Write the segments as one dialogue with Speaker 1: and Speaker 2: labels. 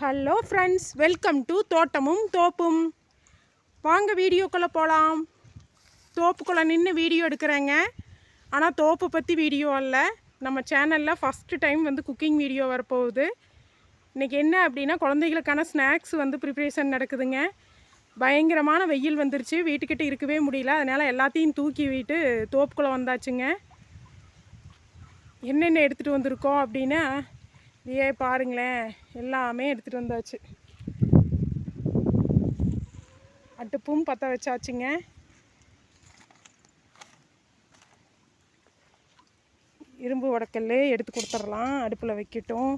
Speaker 1: Hello friends welcome to தோட்டமும் தோப்பும் வாங்க வீடியோக்குள்ளே போகலாம் தோப்புக்குள்ளே நின்று வீடியோ எடுக்கிறேங்க. ஆனால் தோப்பு பற்றி வீடியோ அல்ல. நம்ம சேனலில் ஃபஸ்ட்டு டைம் வந்து குக்கிங் வீடியோ வரப்போகுது. இன்றைக்கி என்ன அப்படின்னா குழந்தைகளுக்கான ஸ்நாக்ஸ் வந்து ப்ரிப்ரேஷன் நடக்குதுங்க. பயங்கரமான வெயில் வந்துருச்சு. வீட்டுக்கிட்ட இருக்கவே முடியல. அதனால் எல்லாத்தையும் தூக்கி விட்டு தோப்புக்குள்ளே வந்தாச்சுங்க. என்னென்ன எடுத்துகிட்டு வந்திருக்கோம் அப்படின்னா ஏ பாருங்களேன் எல்லாமே எடுத்துகிட்டு வந்தாச்சு. அடுப்பும் பற்ற வச்சாச்சுங்க. இரும்பு உடக்கல்லே எடுத்து கொடுத்துடலாம் அடுப்பில் வைக்கட்டும்.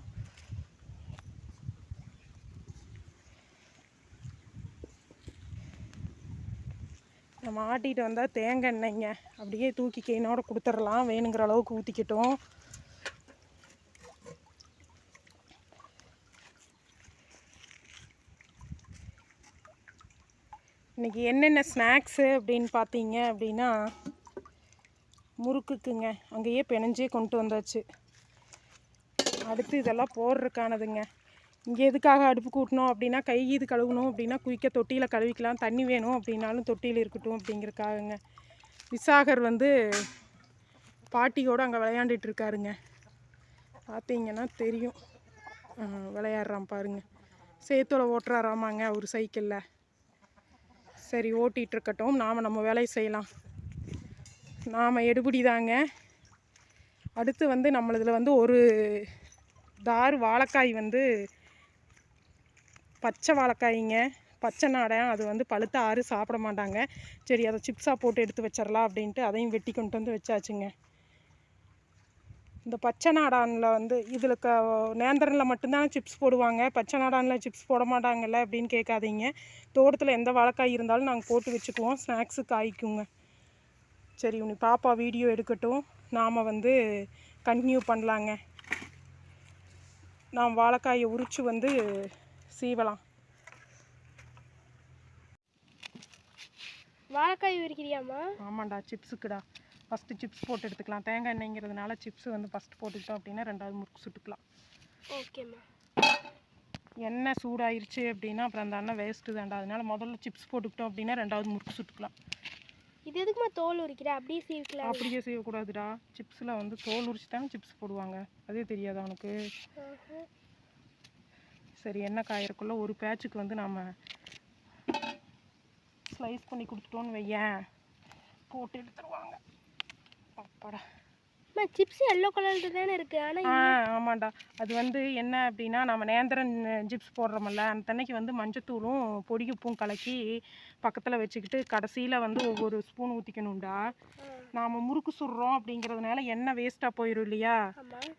Speaker 1: நம்ம ஆட்டிகிட்டு வந்தால் தேங்காய் எண்ணெய்ங்க. அப்படியே தூக்கி கையினோட கொடுத்துடலாம் வேணுங்கிற அளவுக்கு ஊற்றிக்கிட்டோம் இன்றைக்கி என்னென்ன ஸ்நாக்ஸு அப்படின்னு பார்த்தீங்க அப்படின்னா முறுக்குக்குங்க. அங்கேயே பிணைஞ்சே கொண்டு வந்தாச்சு. அடுத்து இதெல்லாம் போடுறதுக்கானதுங்க. இங்கே எதுக்காக அடுப்பு கூட்டணும் அப்படின்னா கை இது கழுவணும் அப்படின்னா குயிக்க தொட்டியில் கழுவிக்கலாம். தண்ணி வேணும் அப்படின்னாலும் தொட்டியில் இருக்கட்டும் அப்படிங்கிறக்காகங்க விசாகர் வந்து பாட்டியோடு அங்கே விளையாண்டுட்டு இருக்காருங்க. பார்த்தீங்கன்னா தெரியும். விளையாடுறான் பாருங்க. சேத்தோட ஓட்டுறாராமாங்க ஒரு சைக்கிளில். சரி ஓட்டிகிட்டு இருக்கட்டும் நாம் நம்ம வேலையை செய்யலாம். நாம் எடுபடி தாங்க. அடுத்து வந்து நம்மளதில் வந்து ஒரு தார் வாழைக்காய் வந்து பச்சை வாழைக்காய்ங்க. பச்சை நாடை. அது வந்து பழுத்த ஆறு சாப்பிட மாட்டாங்க. சரி அதை சிப்ஸாக போட்டு எடுத்து வச்சிடலாம் அப்படின்ட்டு அதையும் வெட்டி கொண்டு வந்து வச்சாச்சுங்க. இந்த பச்சை நாடானில் வந்து இதில் க நேந்திரனில் மட்டும்தான் சிப்ஸ் போடுவாங்க. பச்சை நாடானில் சிப்ஸ் போட மாட்டாங்கல்ல அப்படின்னு கேட்காதீங்க. தோட்டத்தில் எந்த வாழைக்காய் இருந்தாலும் நாங்கள் போட்டு வச்சுக்குவோம். ஸ்நாக்ஸு காய்க்குங்க. சரி உனி பாப்பா வீடியோ எடுக்கட்டும். நாம் வந்து கண்டினியூ பண்ணலாங்க. நாம் வாழைக்காயை உரித்து வந்து சீவலாம்.
Speaker 2: வாழைக்காய் உரிக்கிறியாம்மா?
Speaker 1: ஆமாண்டா சிப்ஸுக்குடா ஃபஸ்ட்டு சிப்ஸ் போட்டு எடுத்துக்கலாம். தேங்காய் எண்ணெய்ங்கிறதுனால சிப்ஸ் வந்து ஃபஸ்ட்டு போட்டுக்கிட்டோம் அப்படின்னா ரெண்டாவது முறுக்கு சுட்டுக்கலாம்.
Speaker 2: ஓகேம்மா
Speaker 1: எண்ணெய் சூடாயிருச்சு அப்படின்னா அப்புறம் அந்த எண்ணெய் வேஸ்ட்டு தான்டா. அதனால முதல்ல சிப்ஸ் போட்டுக்கிட்டோம் அப்படின்னா ரெண்டாவது முறுக்கு சுட்டுக்கலாம்.
Speaker 2: இது எதுக்குமா தோல் உரிக்கிற? அப்படியே சீவிக்கலாம்.
Speaker 1: அப்படியே செய்யக்கூடாதுடா சிப்ஸில் வந்து தோல் உரிச்சு தானே சிப்ஸ் போடுவாங்க. அதே தெரியாதா உனக்கு?
Speaker 2: ஆஹா.
Speaker 1: சரி எண்ணெய் காயறக்குள்ள ஒரு பேட்சுக்கு வந்து நம்ம ஸ்லைஸ் பண்ணி கொடுத்துட்டோன்னு வையேன். போட்டு எடுத்துருவாங்க. அப்பாடா.
Speaker 2: அம்மா சிப்ஸ் எல்லோ கலரில் தானே இருக்கு. ஆனால்
Speaker 1: ஆ ஆமாண்டா. அது வந்து என்ன அப்படின்னா நம்ம நேந்திரன் சிப்ஸ் போடுறோமல்ல அந்த தண்ணிக்கு வந்து மஞ்சத்தூளும் பொடி உப்பும் கலக்கி பக்கத்தில் வச்சுக்கிட்டு கடைசியில் வந்து ஒவ்வொரு ஸ்பூன் ஊற்றிக்கணும்டா நாம் முறுக்கு சுடுறோம் அப்படிங்கிறதுனால எண்ணெய் வேஸ்ட்டாக போயிடும் இல்லையா?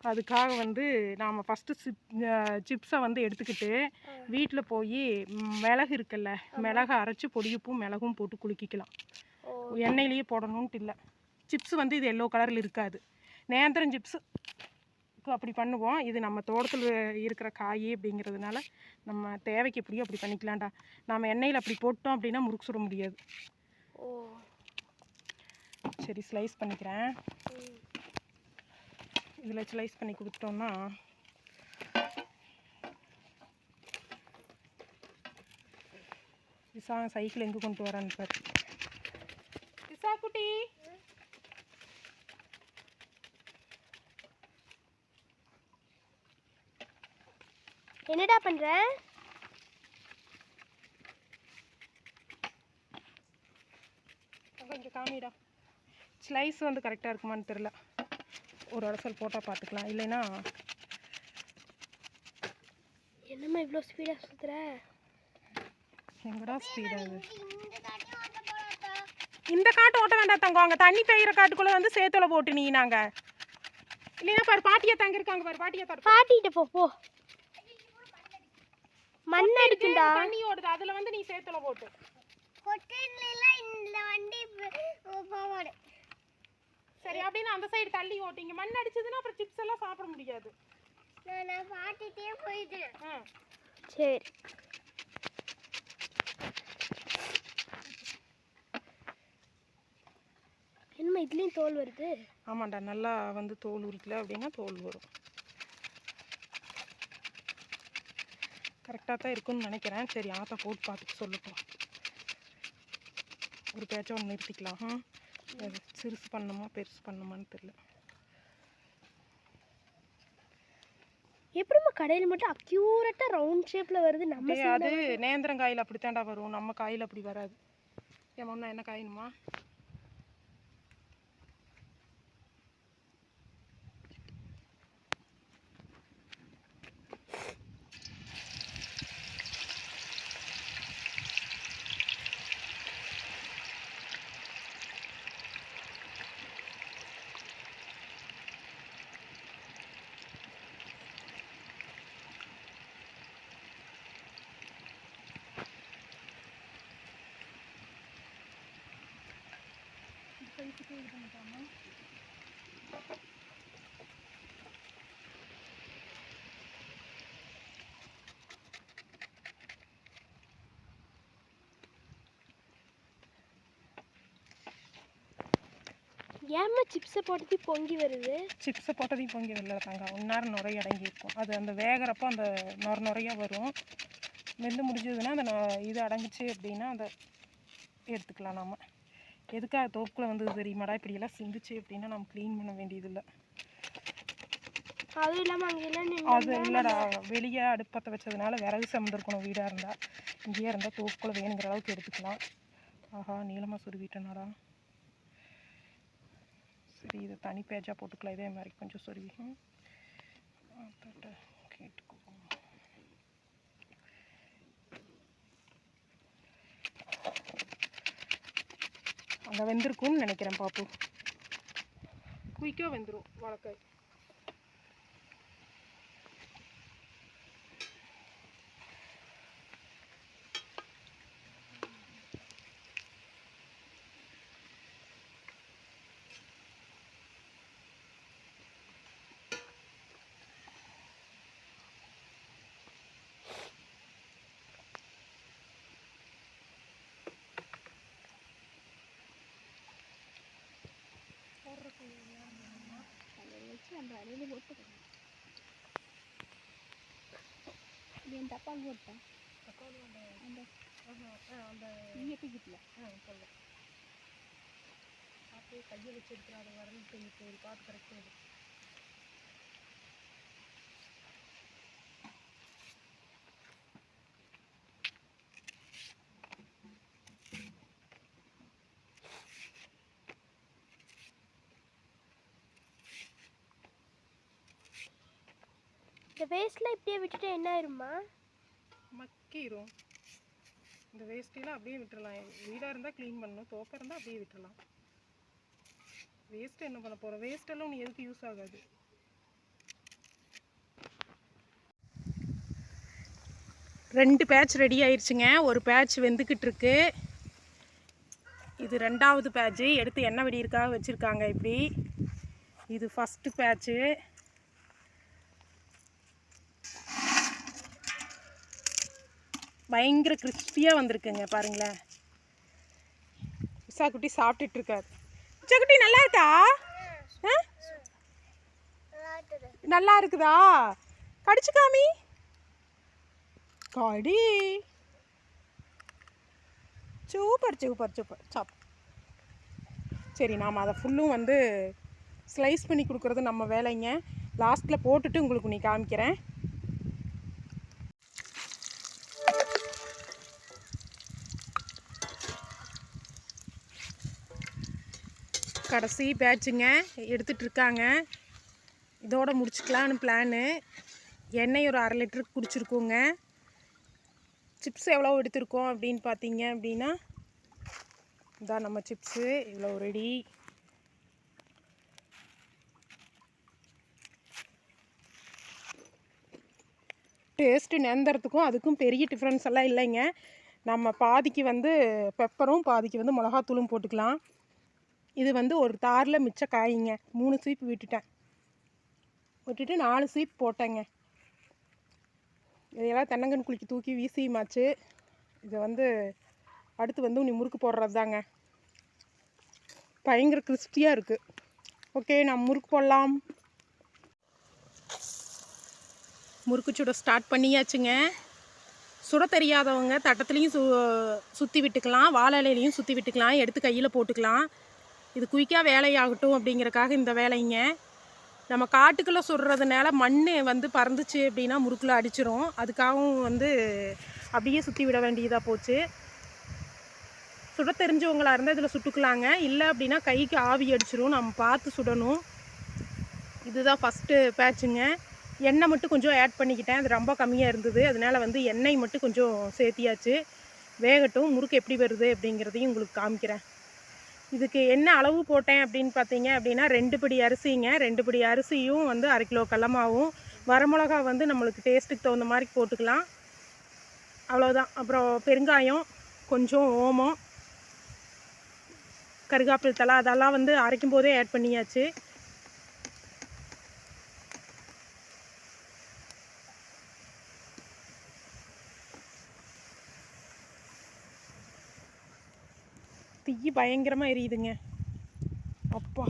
Speaker 1: அதுக்காக வந்து நாம் ஃபஸ்ட்டு சிப் சிப்ஸை வந்து எடுத்துக்கிட்டு வீட்டில் போய் மிளகு இருக்குல்ல மிளகை அரைச்சி பொடியுப்பும் மிளகும் போட்டு குலுக்கிக்கலாம் எண்ணெயிலேயே போடணுன்ட்டு இல்லை. சிப்ஸ் வந்து இது எல்லோ கலரில் இருக்காது. நேந்திரம் சிப்ஸு அப்படி பண்ணுவோம். இது நம்ம தோட்டத்தில் இருக்கிற காய் அப்படிங்கிறதுனால நம்ம தேவைக்கு எப்படியோ அப்படி பண்ணிக்கலாம்டா. நம்ம எண்ணெயில் அப்படி போட்டோம் அப்படின்னா முறுக்கு சுட முடியாது.
Speaker 2: ஓ.
Speaker 1: சரி ஸ்லைஸ் பண்ணிக்கிறேன். இதில் ஸ்லைஸ் பண்ணி கொடுத்துட்டோம்னா விசா சைக்கிள் எங்கே கொண்டு வரான்னு பாரு. விசா குட்டி.
Speaker 2: என்னடா பண்ணுற
Speaker 1: அங்கே இங்கே காமிடா. ஸ்லைஸ் வந்து கரெக்டாக இருக்குமான்னு தெரில ஒரு அலசல் போட்டால் பார்த்துக்கலாம் இல்லைன்னா
Speaker 2: என்னம்மா இவ்வளோ ஸ்பீடாக சுற்றுற
Speaker 1: எங்கடா ஸ்பீடாக இந்த காட்டு ஓட்ட வேண்டாம் தங்கம். அங்கே தண்ணி பெய்கிற காட்டுக்குள்ளே வந்து சேத்துல போட்டு நீ நாங்கள் இல்லைன்னா பாரு பாட்டியா தங்க இருக்காங்க பாரு பாட்டியா தர
Speaker 2: பாட்டிகிட்ட போ போ. மண் அடிக்குண்டா
Speaker 1: தண்ணி ஓடுது. அதில் வந்து நீ சேத்துல போட்டு. சரி அப்படின்னு அந்த சைடு தள்ளி ஓட்டிங்க மண் அடிச்சதுன்னா அப்புறம் சிப்ஸ் எல்லாம் சாப்பிட முடியாது. ம்
Speaker 2: சரி. என்னம்மா இதுலேயும் தோல் வருது?
Speaker 1: ஆமாண்டா நல்லா வந்து தோல் உரிக்கல அப்படின்னா தோல் வரும். கரெக்டாக தான் இருக்கும்னு நினைக்கிறேன். சரி ஆத்தா போட்டு பார்த்துட்டு சொல்லட்டும். ஒரு பேச்சை ஒன்று நிறுத்திக்கலாம். அது சிறுசு பண்ணணுமா பெருசு பண்ணணுமான்னு தெரியல.
Speaker 2: எப்படிம்மா கடையில் மட்டும் அக்யூரேட்டா ரவுண்ட் ஷேப்ல வருது? நம்ம
Speaker 1: அது நேந்திரம் காயில் அப்படித்தான்டா வரும். நம்ம காயில் அப்படி வராது. ஒன்றா என்ன காயணுமா
Speaker 2: ஏம்மா சிப்ஸை போட்டு பொங்கி வருது?
Speaker 1: சிப்ஸை போட்டதையும் பொங்கி வரல தாங்க. ஒன்னாரம் நுரைய அடங்கி இருக்கும் அது அந்த வேகிறப்போ அந்த நுர நுறையாக வரும். வெந்து முடிஞ்சதுன்னா அந்த இது அடங்குச்சு அப்படின்னா அதை எடுத்துக்கலாம் நாம. எதுக்காக தோப்புக்குள்ள வந்தது தெரியுமாடா? இப்படியெல்லாம் சிந்துச்சு அப்படின்னா நம்ம க்ளீன் பண்ண வேண்டியதில்லை.
Speaker 2: அதுவும் இல்லாம அங்க எல்லாம்
Speaker 1: அது இல்லைடா. வெளியே அடுப்பத்தை வச்சதுனால விறகு சமந்திருக்கணும் வீடாக இருந்தால் இங்கேயே இருந்தால் தோப்புக்குள்ள வேணுங்கிற அளவுக்கு எடுத்துக்கலாம். ஆஹா நீளமாக சொருவிட்டேனாடா சரி இதை தனி பேஜாக போட்டுக்கலாம். இதே மாதிரி கொஞ்சம் சொருவி ம். கேட்டுக்கோ அங்கே வெந்திருக்கும்னு நினைக்கிறேன் பாப்பு. குயிக்காக வெந்துடும் வாழைக்காய்.
Speaker 2: தப்பால் போட்டேன்.
Speaker 1: அந்த
Speaker 2: இயப்பிக்கிட்டல
Speaker 1: ஆ சொல்ல அப்படியே கையை வச்சு எடுக்கிறாரு வரல் இப்போ ஒரு பார்த்து கரெக்டாக
Speaker 2: இந்த வேஸ்ட்ல இப்படியே விட்டுட்டு என்ன ஆயிருமா
Speaker 1: மக்கிரும். இந்த வேஸ்ட்டெல்லாம் அப்படியே விட்டுடலாம் வீடாக இருந்தால் க்ளீன் பண்ணணும். தோக்க இருந்தால் அப்படியே விட்டுறலாம். வேஸ்ட்டு என்ன பண்ண போகிறோம் வேஸ்ட்டெல்லாம் ஒன்று எதுக்கு யூஸ் ஆகாது. ரெண்டு பேட்ச் ரெடி ஆயிடுச்சுங்க ஒரு பேட்ச் வெந்துக்கிட்டு இருக்கு. இது ரெண்டாவது பேட்ச்சு எடுத்து எண்ணெய் வெடியிருக்காக வச்சுருக்காங்க இப்படி. இது ஃபஸ்ட்டு பேட்ச்சு பயங்கர கிறிஸ்பியாக வந்திருக்குங்க பாருங்களேன். உஷா குட்டி சாப்பிட்டுட்டு இருக்காரு உஷா குட்டி நல்லா இருக்கா? ஆ? நல்லா இருக்குதா. கடிச்சு காமி. கடி. Super super super. சாப். சரி நாம் அதை ஃபுல்லும் வந்து ஸ்லைஸ் பண்ணி கொடுக்குறது நம்ம வேலைங்க. லாஸ்ட்டில் போட்டுட்டு உங்களுக்கு நீ காமிக்கிறேன். கடைசி பேட்சுங்க எடுத்துகிட்ருக்காங்க இதோட முடிச்சுக்கலான்னு பிளானு எண்ணெய் ஒரு அரை லிட்டருக்கு குடிச்சிருக்கோங்க. சிப்ஸ் எவ்வளோ எடுத்திருக்கோம் அப்படின்னு பார்த்தீங்க அப்படின்னா இதான் நம்ம சிப்ஸு இவ்வளோ ரெடி டேஸ்ட்டு நெந்தறதுக்கும் அதுக்கும் பெரிய டிஃப்ரென்ஸ் எல்லாம் இல்லைங்க. நம்ம பாதிக்கு வந்து பெப்பரும் பாதிக்கு வந்து மிளகாத்தூளும் போட்டுக்கலாம். இது வந்து ஒரு தாரில் மிச்ச காய்ங்க. மூணு ஸ்வீப் விட்டுட்டேன். விட்டுட்டு நாலு சீப் போட்டேங்க. இதையெல்லாம் தென்னங்கன் குளிக்கு தூக்கி வீசியுமாச்சு. இதை வந்து அடுத்து வந்து நீ முறுக்கு போடுறது தாங்க பயங்கர கிறிஸ்பியாக இருக்குது ஓகே நான் முறுக்கு போடலாம். முறுக்கு சுட ஸ்டார்ட் பண்ணியாச்சுங்க. சுட தெரியாதவங்க தட்டத்துலேயும் சு சுற்றி விட்டுக்கலாம். வாழை இலையிலையும் சுற்றி விட்டுக்கலாம். எடுத்து கையில் போட்டுக்கலாம். இது குயிக்காக வேலையாகட்டும் அப்படிங்கிறக்காக இந்த வேலைங்க. நம்ம காட்டுக்குள்ளே சுடுறதுனால மண் வந்து பறந்துச்சு அப்படின்னா முறுக்கில் அடிச்சிரும். அதுக்காகவும் வந்து அப்படியே சுற்றி விட வேண்டியதாக போச்சு. சுட தெரிஞ்சவங்களாக இருந்தால் இதில் சுட்டுக்கலாங்க. இல்லை அப்படின்னா கைக்கு ஆவி அடிச்சிரும். நம்ம பார்த்து சுடணும். இதுதான் ஃபஸ்ட்டு பேட்சுங்க. எண்ணெய் மட்டும் கொஞ்சம் ஆட் பண்ணிக்கிட்டேன். அது ரொம்ப கம்மியாக இருந்தது. அதனால் வந்து எண்ணெய் மட்டும் கொஞ்சம் சேர்த்தியாச்சு. வேகட்டும். முறுக்கு எப்படி வருது அப்படிங்கிறதையும் உங்களுக்கு காமிக்கிறேன். இதுக்கு என்ன அளவு போட்டேன் அப்படின்னு பார்த்தீங்க அப்படின்னா ரெண்டு படி அரிசிங்க. ரெண்டு படி அரிசியும் வந்து அரை கிலோ கடலமாவும். வரமிளகா வந்து நம்மளுக்கு டேஸ்ட்டுக்கு தகுந்த மாதிரி போட்டுக்கலாம். அவ்வளோதான் அப்புறம் பெருங்காயம் கொஞ்சம் ஓமம் கருகாப்பில் தலை அதெல்லாம் வந்து அரைக்கும் போதே ஆட் பண்ணியாச்சு. தீ பயங்கரமாக எரியுதுங்க. அப்பா.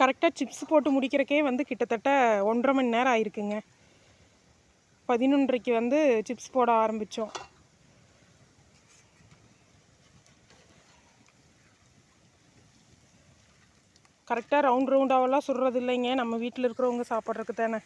Speaker 1: கரெக்டாக சிப்ஸ் போட்டு முடிக்கிறக்கே வந்து கிட்டத்தட்ட ஒன்றரை மணி நேரம் ஆயிருக்குங்க. பதினொன்றைக்கு வந்து சிப்ஸ் போட ஆரம்பித்தோம் கரெக்டாக ரவுண்ட் ரவுண்டாவெல்லாம் சுடுறது இல்லைங்க நம்ம வீட்டில் இருக்கிறவங்க சாப்பிட்றதுக்கு தானே.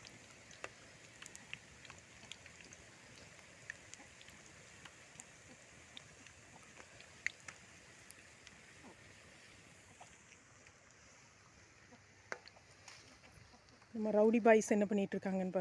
Speaker 1: ரவுடி பாய்ஸ் என்ன பண்ணிட்டு இருக்காங்கன்னு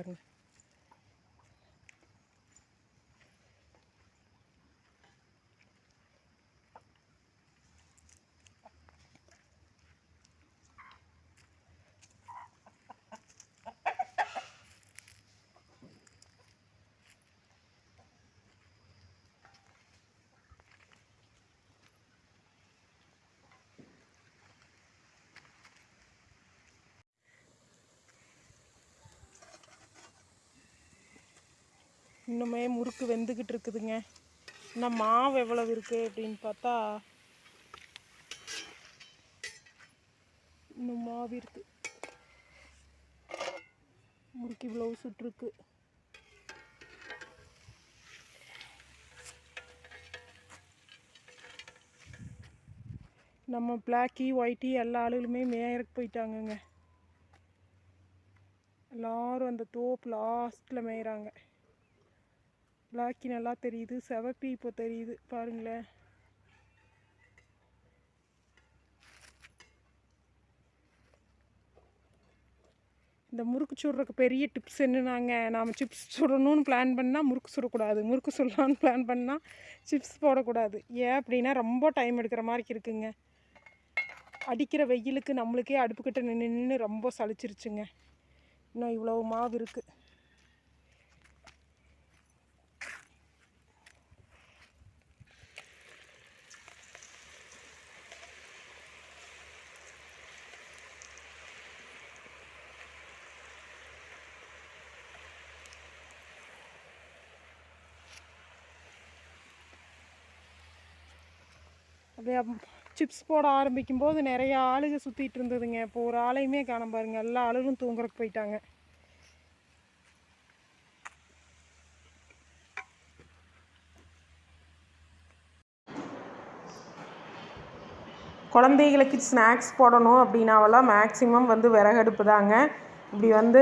Speaker 1: இன்னுமே முறுக்கு வெந்துக்கிட்டு இருக்குதுங்க. இன்னும் மாவு எவ்வளவு இருக்குது அப்படின்னு பார்த்தா இன்னும் மாவு இருக்கு. முறுக்கு இவ்வளவு சுற்றுருக்கு நம்ம பிளாக்கி ஒயிட்டி எல்லா ஆளுகளுமே மேயறக்கு போயிட்டாங்கங்க. எல்லாரும் அந்த தோப்பு லாஸ்ட்டில் மேயிறாங்க. பிளாக்கி நல்லா தெரியுது செவப்பி இப்போ தெரியுது பாருங்களேன். இந்த முறுக்கு சுடுறதுக்கு பெரிய டிப்ஸ் என்னன்னாங்க? நாம் சிப்ஸ் சுடணும்னு பிளான் பண்ணால் முறுக்கு சுடக்கூடாது. முறுக்கு சுடலான்னு பிளான் பண்ணால் சிப்ஸ் போடக்கூடாது. ஏன் அப்படின்னா ரொம்ப டைம் எடுக்கிற மாதிரி இருக்குங்க. அடிக்கிற வெயிலுக்கு நம்மளுக்கே அடுப்புக்கிட்ட நின்று நின்று ரொம்ப சலிச்சிருச்சுங்க இன்னும் இவ்வளோ மாவு இருக்குது அப்படியே சிப்ஸ் போட ஆரம்பிக்கும் போது நிறைய ஆளுங்க சுற்றிட்டு இருந்ததுங்க. இப்போ ஒரு ஆளையுமே காணோம் பாருங்க. எல்லா ஆளுகளும் தூங்குறதுக்கு போயிட்டாங்க. குழந்தைகளுக்கு ஸ்நாக்ஸ் போடணும் அப்படின்னாவெல்லாம் மேக்ஸிமம் வந்து விறகடுப்பு தாங்க. இப்படி வந்து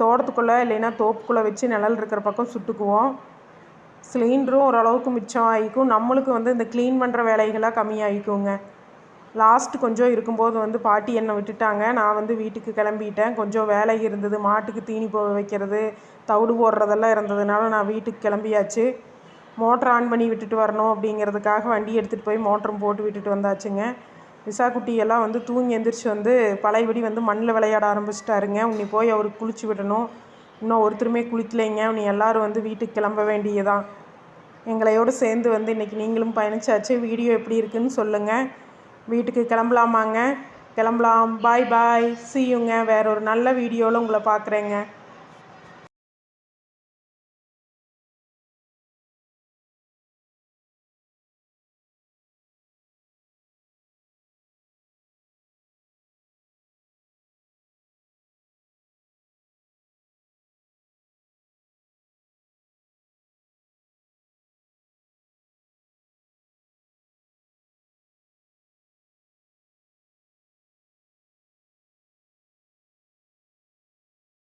Speaker 1: தோட்டத்துக்குள்ளே இல்லைன்னா தோப்புக்குள்ளே வச்சு நிழல் இருக்கிற பக்கம் சுட்டுக்குவோம். சிலிண்டரும் ஓரளவுக்கு மிச்சம் ஆகிக்கும் நம்மளுக்கு வந்து இந்த க்ளீன் பண்ணுற வேலைகளாக கம்மியாகிக்குங்க. லாஸ்ட் கொஞ்சம் இருக்கும்போது வந்து பாட்டி என்னை விட்டுட்டாங்க. நான் வந்து வீட்டுக்கு கிளம்பிட்டேன். கொஞ்சம் வேலை இருந்தது. மாட்டுக்கு தீனி போக வைக்கிறது தவிடு போடுறதெல்லாம் இருந்ததுனால நான் வீட்டுக்கு கிளம்பியாச்சு. மோட்டர் ஆன் பண்ணி விட்டுட்டு வரணும் அப்படிங்கிறதுக்காக வண்டி எடுத்துகிட்டு போய் மோட்டரும் போட்டு விட்டுட்டு வந்தாச்சுங்க. விசா குட்டியெல்லாம் வந்து தூங்கி எந்திரிச்சு வந்து பழையபடி வந்து மண்ணில் விளையாட ஆரம்பிச்சிட்டாருங்க. உன்னை போய் அவருக்கு குளிச்சு விடணும். இன்னும் ஒருத்தருமே குளிக்கலைங்க. உன்னை எல்லாரும் வந்து வீட்டுக்கு கிளம்ப வேண்டியதான் எங்களையோடு சேர்ந்து வந்து இன்றைக்கி நீங்களும் பயணிச்சாச்சு. வீடியோ எப்படி இருக்குன்னு சொல்லுங்கள் வீட்டுக்கு கிளம்பலாமாங்க? கிளம்பலாம். பாய் பாய் சீயுங்க வேற ஒரு நல்ல வீடியோவில் உங்களை பார்க்குறேங்க